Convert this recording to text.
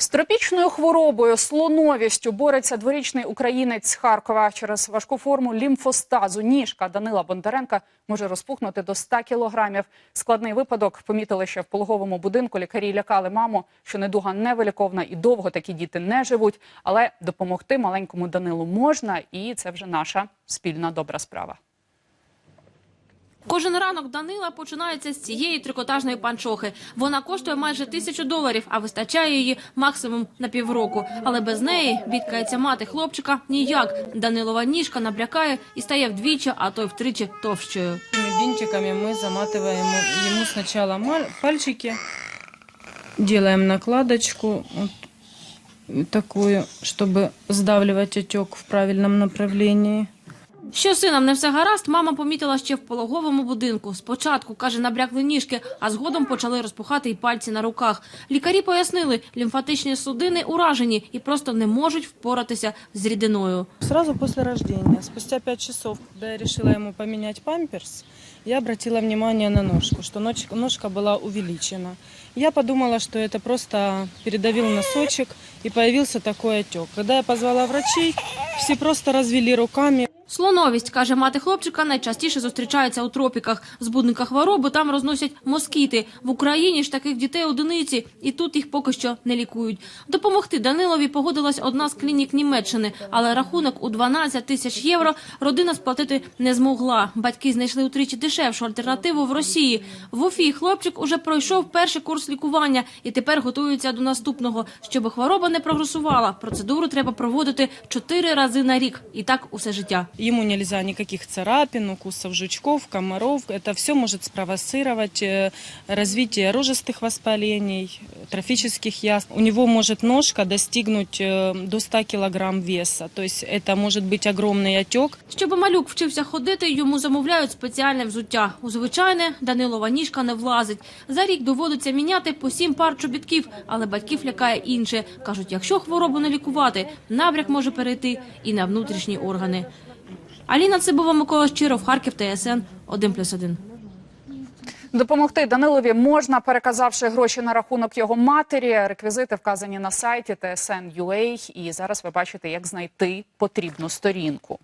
З тропічною хворобою слоновістю бореться дворічний українець з Харкова через важку форму лімфостазу. Ніжка Данила Бондаренка може розпухнути до 100 кілограмів. Складний випадок помітили ще в пологовому будинку. Лікарі лякали маму, що недуга невиліковна і довго такі діти не живуть. Але допомогти маленькому Данилу можна, і це вже наша спільна добра справа. Кожен ранок Данила починається з цієї трикотажної панчохи. Вона коштує майже тисячу доларів, а вистачає її максимум на півроку. Але без неї бідкається мати хлопчика ніяк. Данилова ніжка наблякає і стає вдвічі, а то й втричі товщою. Этими бинтиками мы заматываем ему, ему сначала маль- пальчики, делаем накладочку вот такую, чтобы сдавливать отек в правильном направлении. Що сином не все гаразд, мама помітила ще в пологовому будинку. Спочатку, каже, набрякли ніжки, а згодом почали розпухати й пальці на руках. Лікарі пояснили, лімфатичні судини уражені і просто не можуть впоратися з рідиною. Сразу после рождения, спустя 5 часов, когда я решила ему поменять памперс, я обратила внимание на ножку, нож- ножка была увеличена. Я подумала, что это просто передавил носочек и появился такой отек. Когда я позвала врачей, все просто развели руками. Слоновість, каже мати хлопчика, найчастіше зустрічається у тропіках. Збудника хвороби там розносять москіти. В Україні ж таких дітей одиниці, і тут їх поки що не лікують. Допомогти Данилові погодилась одна з клінік Німеччини, але рахунок у 12 тисяч євро родина сплатити не змогла. Батьки знайшли утричі дешевшу альтернативу в Росії. В Уфі хлопчик уже пройшов перший курс лікування і тепер готується до наступного. Щоб хвороба не прогресувала, процедуру треба проводити чотири рази на рік. І так усе життя. Ему нельзя никаких царапин, укусов жучков, комаров. Это все может спровоцировать э, развитие рожистых воспалений, э, трофических язв. У него может ножка достигнуть э, до 100 килограмм веса. То есть это может быть огромный отек. Щоб малюк вчився ходити, йому замовляють спеціальне взуття. У звичайне Данилова ніжка не влазить. За рік доводиться міняти по сім пар чобітків, але батьків лякає інше. Кажуть, якщо хворобу не лікувати, набряк може перейти і на внутрішні органи. Аліна Цибова, Микола Щиров, Харків, ТСН 1+,1. Допомогти Данилові можна, переказавши гроші на рахунок його матері. Реквізити вказані на сайті TSN.ua. І зараз ви бачите, як знайти потрібну сторінку.